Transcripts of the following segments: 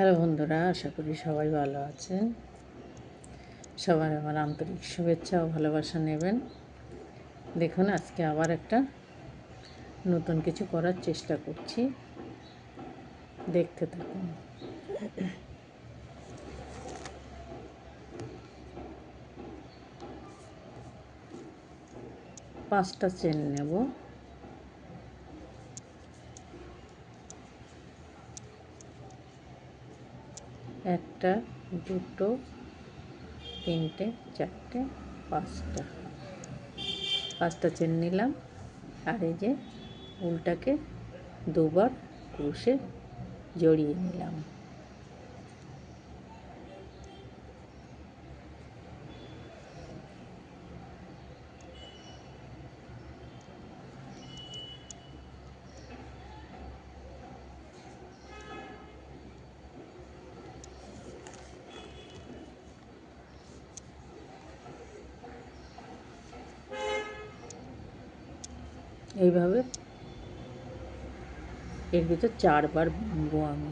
Hello বন্ধুরা, আশা করি সবাই ভালো আছেন। সবার আমার আন্তরিক শুভেচ্ছা ও ভালোবাসা নেবেন। দেখুন, আজকে আবার একটা নতুন কিছু করার চেষ্টা করছি। দেখতে থাকুন। পাঁচটা চেন নেব। একটা, দুটো, তিনটে, চারটে, পাঁচটা। পাঁচটা চেন নিলাম। আর এই যে উলটাকে দুবার ক্রুশে জড়িয়ে নিলাম এইভাবে এর ভিতর চারবার বুনবো আমি।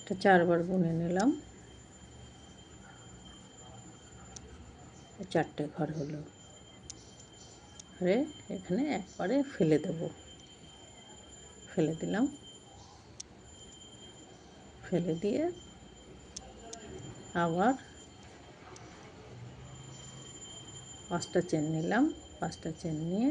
এটা চারবার বুনে নিলাম। চারটে ঘর হলো। হয়ে এখানে একবারে ফেলে দেব। ফেলে দিলাম। ফেলে দিয়ে আবার পাঁচটা চেন নিলাম। পাঁচটা চেন নিয়ে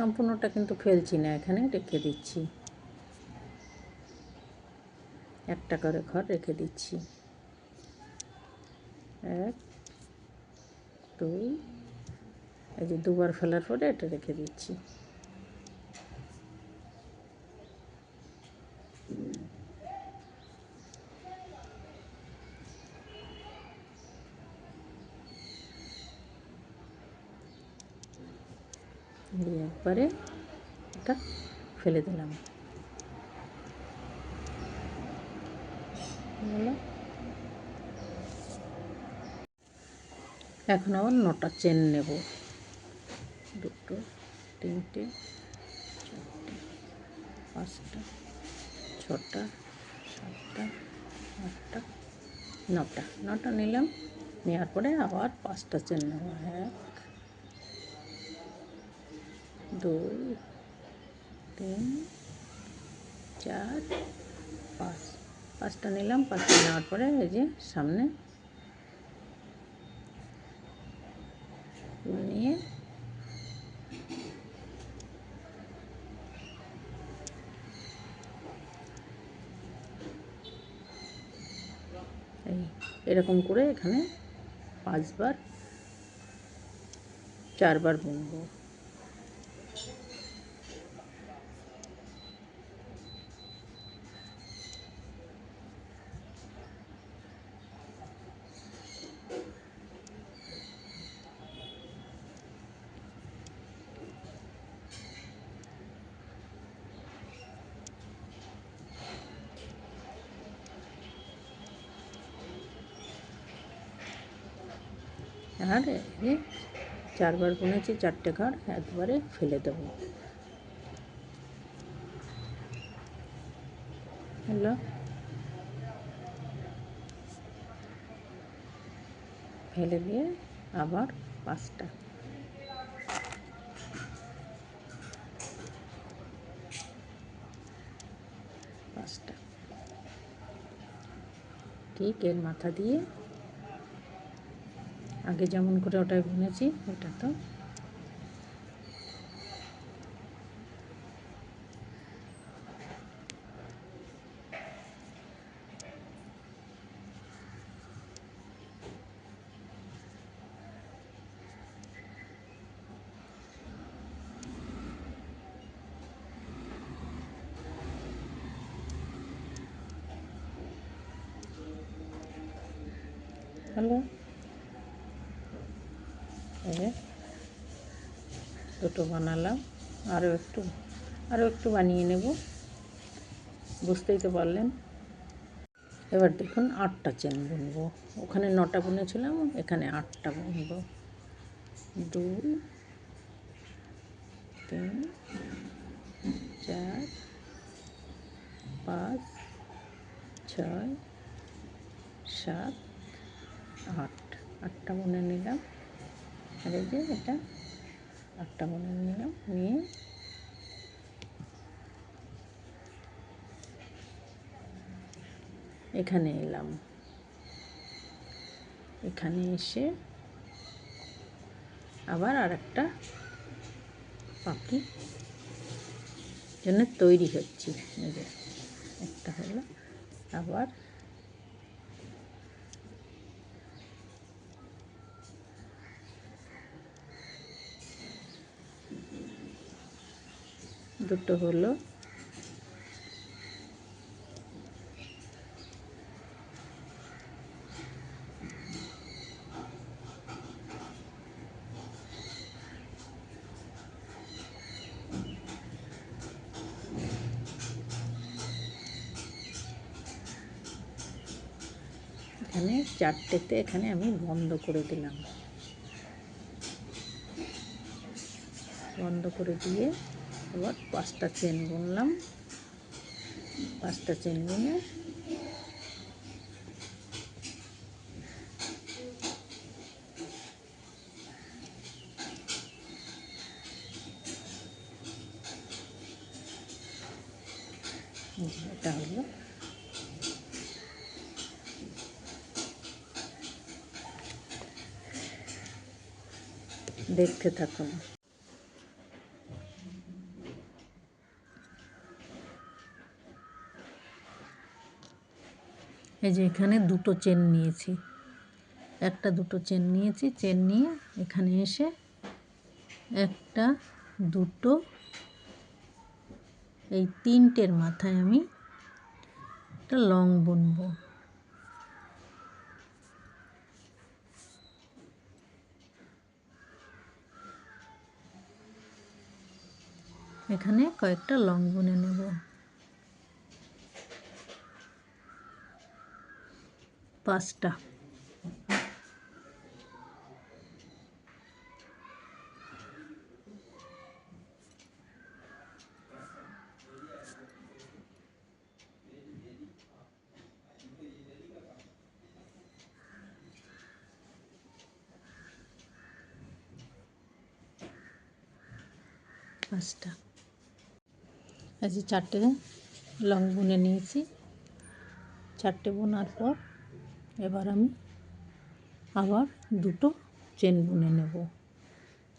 সম্পূর্ণটা কিন্তু ফেলছি না, এখানে রেখে দিচ্ছি। একটা করে ঘর রেখে দিচ্ছি। এক, দুই, এই যে দুবার ফেলার পরে এটা রেখে দিচ্ছি দিয়ে একবারে এটা ফেলে দিলাম। এখন আবার নটা চেন নেব। দুটো, তিনটে, চারটে, পাঁচটা, ছটা, সাতটা, আটটা, নটা। নটা নিলাম, নেওয়ার পরে আবার পাঁচটা চেন নেব। এক দুই, তিন, চার, পাঁচ। পাঁচটা নিলাম, পাঁচটা নেওয়ার পরে এই যে সামনে নিয়ে এরকম করে এখানে পাঁচবার, চারবার বুনবো আর চারবার বুনেছি চারটে ঘর একবারে ফেলে দেবো। হলো। ফেলে দিয়ে আবার পাঁচটা। পাঁচটা। ঠিক এর মাথা দিয়ে আগে যেমন করে ওটা বুনেছি ওটা তো হলো এই যে দুটো বানালাম আরও একটু আরও একটু বানিয়ে নেব। বুঝতেই তো পারলেন। এবার দেখুন আটটা চেন বুনবো। ওখানে নটা বুনেছিলাম, এখানে আটটা বুনবো। দুই, তিন, চার, পাঁচ, ছয়, সাত, আট। আটটা বুনে নিলাম। আর এই যে এটা আটটা বুনে নিলাম, নিয়ে। এখানে এলাম। এখানে এসে আবার আর একটা পাখি জন্য তৈরি হচ্ছি। একটা হলো, আবার দুটো হলো। এখানে চারটেতে এখানে আমি বন্ধ করে দিলাম। বন্ধ করে দিয়ে আবার পাঁচটা চেন বুনলাম পাঁচটা চেন বুনে এটা হলো। দেখতে থাকুন। এই যে এখানে দুটো চেন নিয়েছি। একটা দুটো চেন নিয়েছি, চেন নিয়ে এখানে এসে একটা, দুটো, এই তিনটের মাথায় আমি একটা লং বুনবো। এখানে কয়েকটা লং বুনে নেব। পাঁচটা পাঁচটা এই যে চারটে লং বুনে নিয়েছি চারটে বোনার পর এবার আমি আবার দুটো চেন বুনে নেব।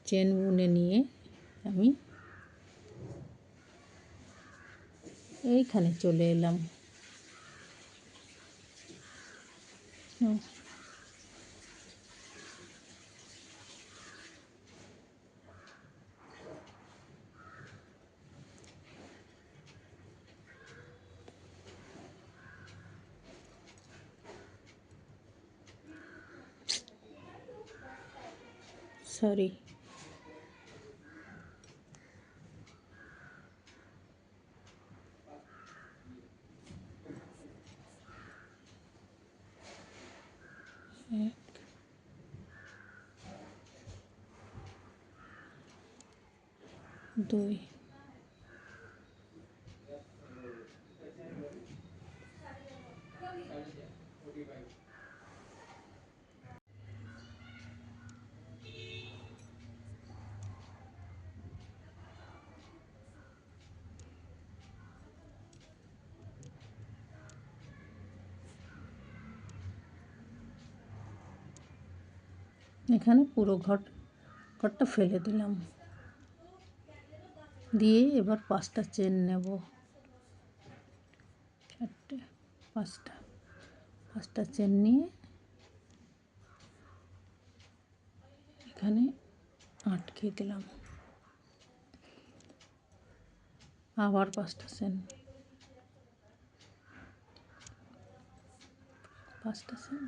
চেন বুনে নিয়ে আমি এইখানে চলে এলাম। सॉरी। दो। এখানে পুরো ঘর ঘরটা ফেলে দিলাম। দিয়ে এবার পাঁচটা চেন নেব। চারটে, পাঁচটা পাঁচটা চেন নিয়ে এখানে আটকে দিলাম। আবার পাঁচটা চেন। পাঁচটা চেন।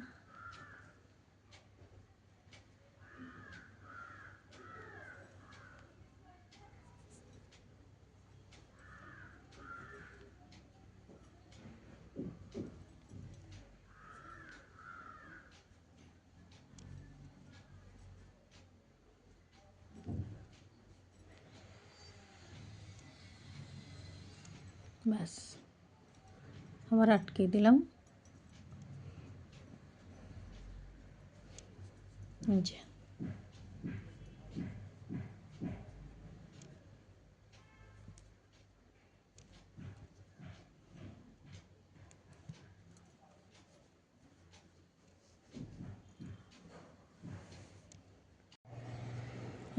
ব্যাস। আবার আটকে দিলাম।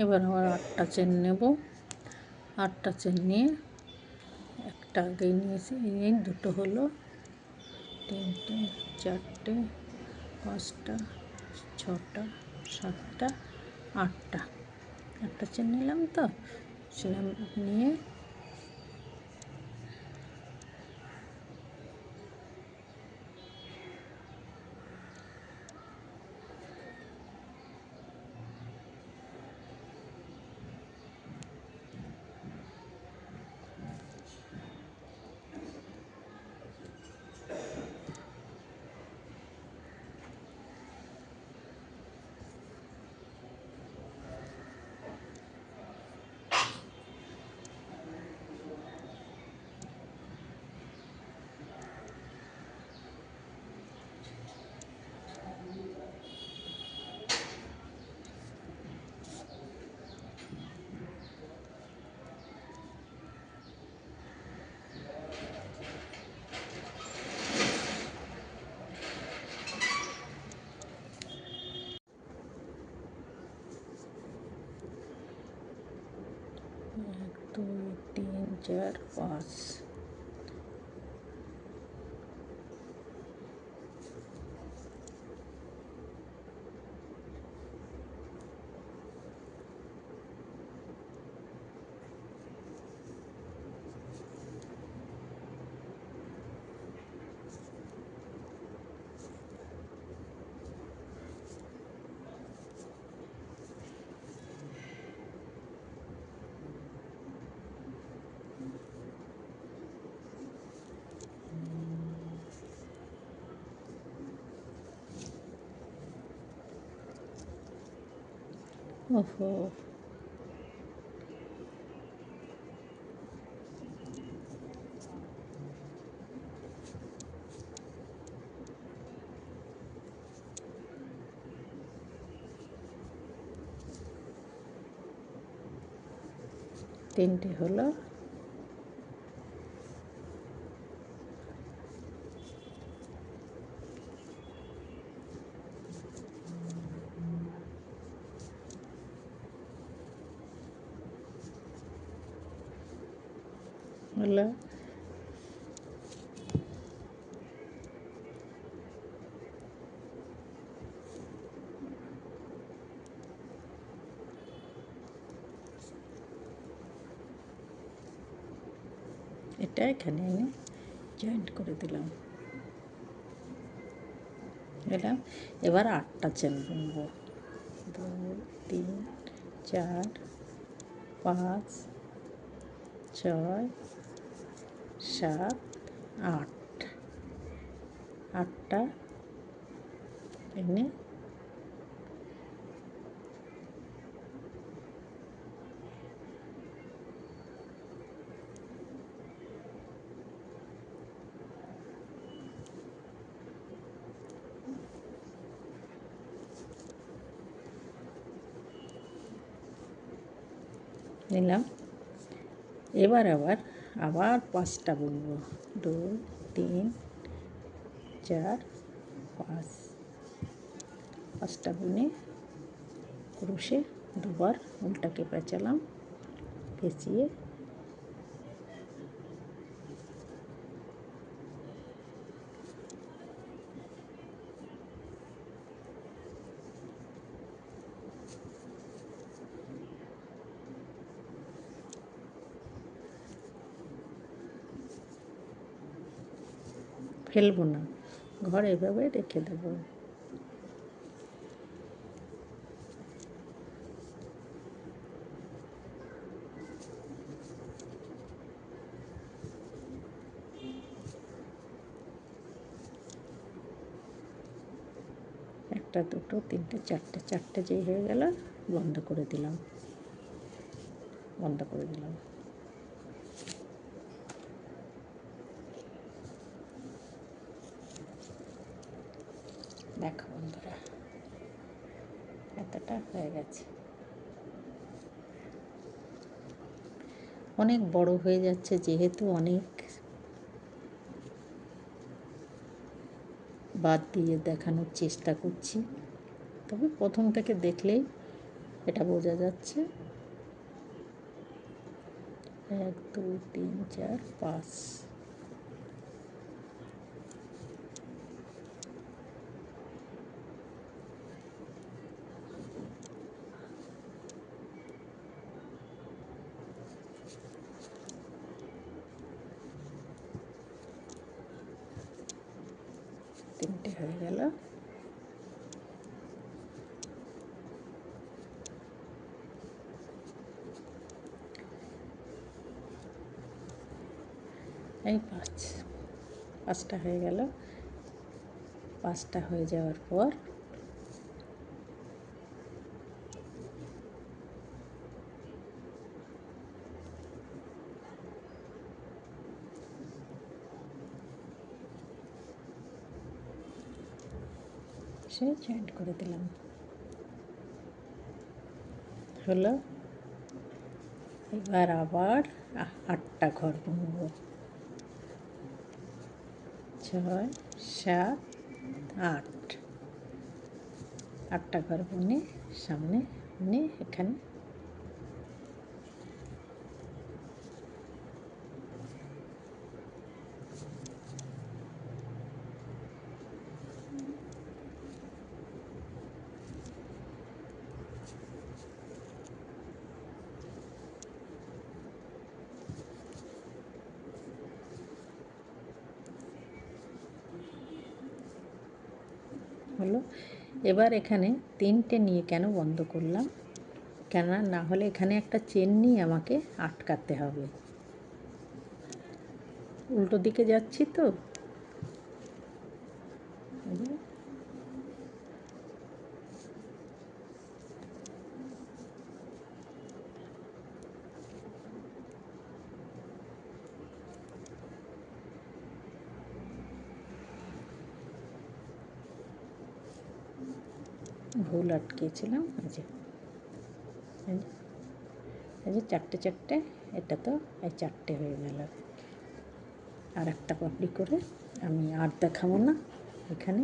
এবার আবার আটটা চেন নেব। আটটা চেন নিয়ে আগে নিয়েছি। এই দুটো হলো তিনটে, চারটে, পাঁচটা, ছটা, সাতটা, আটটা। আটটা চেন নিলাম তো সেরকম নিয়ে এক দুই তিন চার ওহো। তিনটে হলো। এটা এখানে এনে জয়েন্ট করে দিলাম। এলাম। এবার আটটা চেন বুনবো। দুই, তিন, চার, পাঁচ, ছয়, সাত, আট। আটটা এনে নিলাম। এবার আবার আবার পাঁচটা বুনবো দুই, তিন, চার, পাঁচ। পাঁচটা বুনে ক্রুশে দুবার উল্টাকে পেঁচালাম, পেঁচিয়ে ফেলব না। ঘরে এভাবে রেখে দেবো। একটা, দুটো, তিনটে, চারটে চারটে যেই হয়ে গেল, বন্ধ করে দিলাম। বন্ধ করে দিলাম পাঁচটা হয়ে গেছে অনেক বড় হয়ে যাচ্ছে যেহেতু অনেক বাদ দিয়ে দেখানোর চেষ্টা করছি। তবে প্রথম থেকে দেখলেই এটা বোঝা যাচ্ছে। এক, দুই, তিন, চার, পাঁচ তিনটে হয়ে গেল এই পাঁচ পাঁচটা হয়ে গেল। পাঁচটা হয়ে যাওয়ার পর সে জয়েন্ট করে দিলাম। হলো, এবার আবার আটটা ঘর বুনব। ছয় সাত আট। আটটা ঘর বুনে সামনে বুনে এখানে। হলো। এবার এখানে তিনটে নিয়ে কেন বন্ধ করলাম? কেন না হলে এখানে একটা চেন নিয়ে আমাকে আটকাতে হবে। উল্টো দিকে যাচ্ছি তো এই যে, ভুল আটকেছিলাম আজ এই যে চারটে চারটে, এটা তো এই চারটে হয়ে গেল। আর একটা পাপড়ি করে আমি আর দেখাবো না। এখানে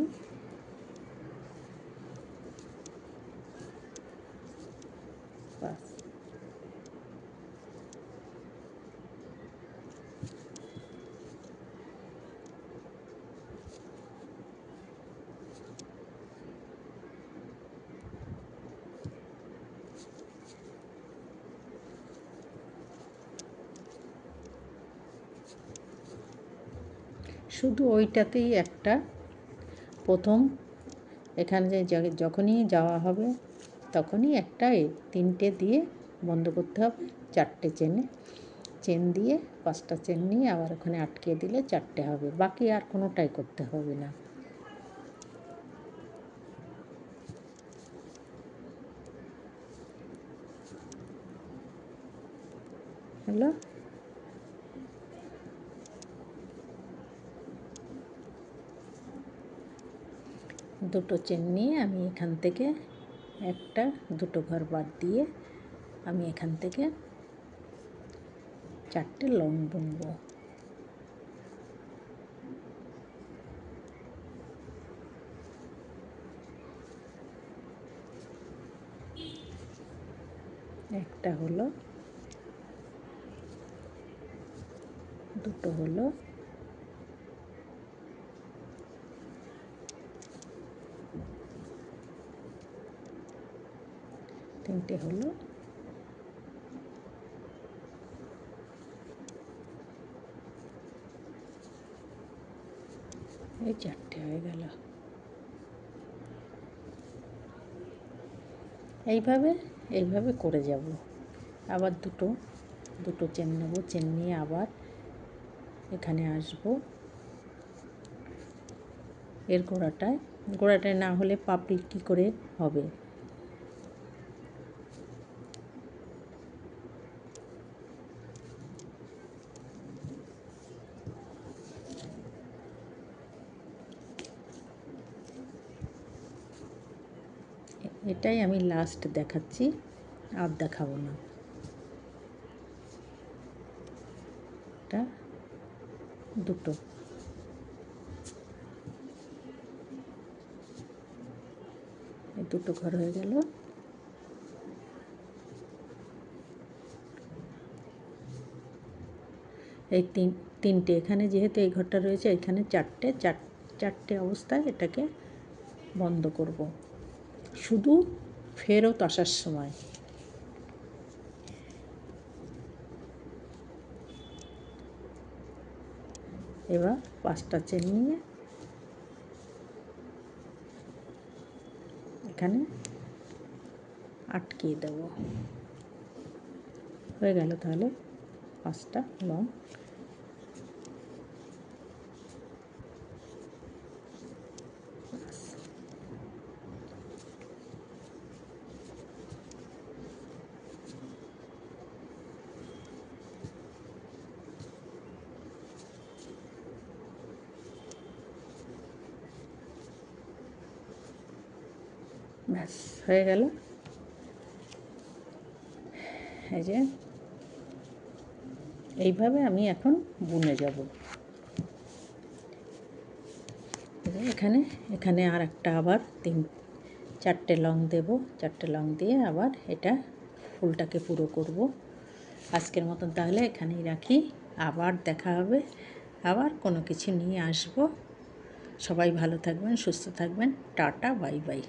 শুধু ওইটাতেই একটা। প্রথম এখানে যে যখনই যাওয়া হবে তখনই একটা তিনটে দিয়ে বন্ধ করতে হবে, চারটে চেনে, চেন দিয়ে পাঁচটা চেন নিয়ে আবার ওখানে আটকে দিলে চারটে হবে, বাকি আর কোনোটাই করতে হবে না। হলো দুটো চেন নিয়ে আমি এখান থেকে একটা, দুটো ঘর বাদ দিয়ে আমি এখান থেকে চারটে লং বুনবো। একটা হলো, দুটো হলো তিনটে হলো। এই চারটে হয়ে গেল। এইভাবে এইভাবে করে যাব। আবার দুটো দুটো চেন নেব, চেন নিয়ে আবার এখানে আসব। এর গোড়াটায় গোড়াটায় না হলে পাপড়ি কী করে হবে? এটাই আমি লাস্ট দেখাচ্ছি, আর দেখাবো না। এটা দুটো। এই দুটো ঘর হয়ে গেল। এই তিন, তিনটে, এখানে যেহেতু এই ঘরটা রয়েছে, এখানে চারটে, চার, চারটে অবস্থায় এটাকে বন্ধ করব। শুধু ফেরত আসার সময়। এবার পাঁচটা চেন নিয়ে এখানে আটকিয়ে দেব। হয়ে গেল তাহলে পাঁচটা লং ব্যাস, হয়ে গেল। এই যে, এইভাবে আমি এখন বুনে যাব। এখানে এখানে আর একটা আবার তিন, চারটে লং দেব। চারটে লং দিয়ে আবার এটা ফুলটাকে পুরো করব। আজকের মতন তাহলে এখানেই রাখি। আবার দেখা হবে। আবার কোনো কিছু নিয়ে আসব। সবাই ভালো থাকবেন, সুস্থ থাকবেন। Tata, bye bye.